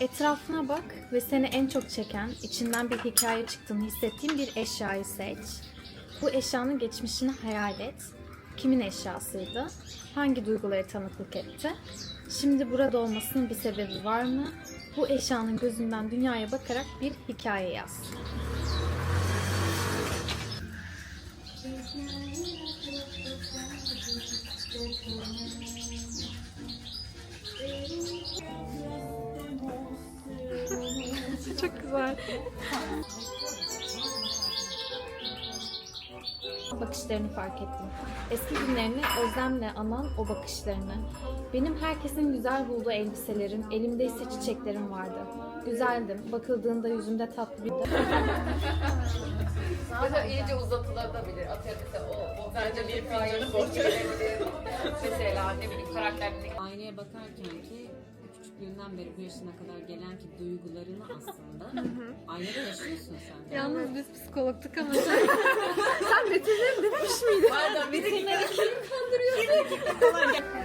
Etrafına bak ve seni en çok çeken, içinden bir hikaye çıktığını hissettiğin bir eşyayı seç. Bu eşyanın geçmişini hayal et. Kimin eşyasıydı? Hangi duyguları tanıklık etti? Şimdi burada olmasının bir sebebi var mı? Bu eşyanın gözünden dünyaya bakarak bir hikaye yaz. Çok güzel. Bakışlarını fark ettim. Eski günlerini özlemle anan o bakışlarını. Benim herkesin güzel bulduğu elbiselerim, elimde ise çiçeklerim vardı. Güzeldim. Bakıldığında yüzümde tatlı bir Mesela iyice uzatılabilir. Atıyorum mesela o, o bence bir borcu verebilir. Mesela ne bileyim karakterlik. Aynaya bakarken ki küçüklüğünden beri bu yaşına kadar gelen ki duygularını aslında aynada yaşıyorsun sen. Yalnız biz psikologtuk ama sen, sen veteriner demiş miydin? Pardon bir dakika.